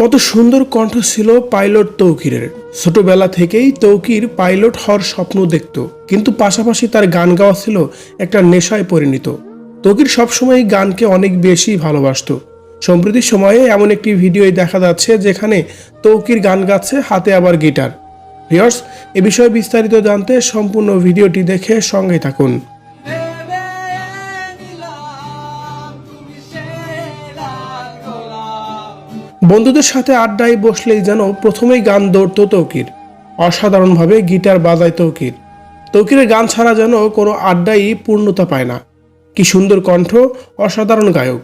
কত সুন্দর কণ্ঠ ছিল পাইলট তৌকিরের। ছোটবেলা থেকেই তৌকির পাইলট হওয়ার স্বপ্ন দেখত, কিন্তু পাশাপাশি তার গান গাওয়া ছিল একটা নেশায় পরিণত। তৌকির সবসময় গানকে অনেক বেশি ভালোবাসত। সম্প্রতি সময়ে এমন একটি ভিডিওই দেখা যাচ্ছে যেখানে তৌকির গান গাচ্ছে হাতে আবার গিটার। ভিউয়ার্স, এ বিষয়ে বিস্তারিত জানতে সম্পূর্ণ ভিডিওটি দেখে সঙ্গে থাকুন। বন্ধুদের সাথে আড্ডায় বসলেই যেন প্রথমেই গান দৌড়তো তৌকির। অসাধারণভাবে গিটার বাজায় তৌকির। তৌকিরের গান ছাড়া যেন কোনো আড্ডাই পূর্ণতা পায় না। কি সুন্দর কণ্ঠ, অসাধারণ গায়ক।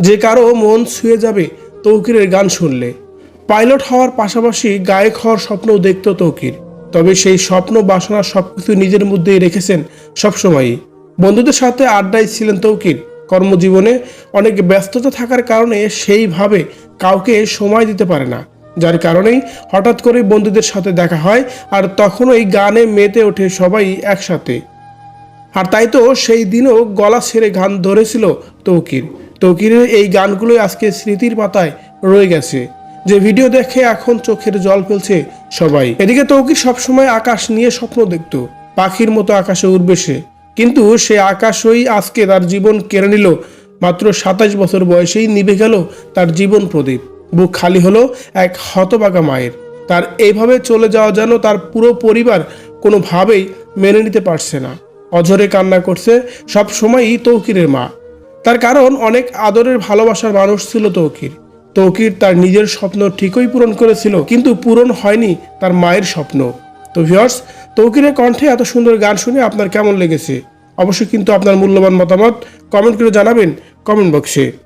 যে কারও মন ছুঁয়ে যাবে তৌকিরের গান শুনলে। পাইলট হওয়ার পাশাপাশি গায়ক হওয়ার স্বপ্নও দেখত তৌকির। তবে সেই স্বপ্ন, বাসনা সবকিছু নিজের মধ্যেই রেখেছেন সবসময়ই। বন্ধুদের সাথে আড্ডায় ছিলেন তৌকির। কর্মজীবনে অনেক ব্যস্ততা থাকার কারণে সেইভাবে কাউকে সময় দিতে পারে না। যার কারণেই হঠাৎ করে বন্ধুদের সাথে দেখা হয় আর তখনই গানে মেতে ওঠে সবাই একসাথে। আর তাই তো সেই দিনও গলা ছেড়ে গান ধরেছিল তৌকির। তৌকিরের এই গানগুলোই আজকে স্মৃতির পাতায় রয়ে গেছে। যে ভিডিও দেখে এখন চোখের জল ফেলছে সবাই। এদিকে তৌকির সবসময় আকাশ নিয়ে স্বপ্ন দেখত, পাখির মতো আকাশে উড়বে সে। কিন্তু সে আকাশই আজকে তার জীবন কেড়ে নিল। মাত্র সাতাশ বছর বয়সেই নিভে গেল তার জীবন প্রদীপ। বুক খালি হলো এক হতবাগা মায়ের। তার এইভাবে চলে যাওয়া যেন তার পুরো পরিবার কোনোভাবেই মেনে নিতে পারছে না। অঝরে কান্না করছে সব সময়ই তৌকিরের মা। তার কারণ অনেক আদরের ভালোবাসার মানুষ ছিল তৌকির। তৌকির তার নিজের স্বপ্ন ঠিকই পূরণ করেছিল, কিন্তু পূরণ হয়নি তার মায়ের স্বপ্ন। তো ভিওর্স তৌকিরের কণ্ঠে এত সুন্দর গান শুনে আপনার কেমন লেগেছে? অবশ্যই কিন্তু আপনার মূল্যবান মতামত কমেন্ট করে জানাবেন কমেন্ট বক্সে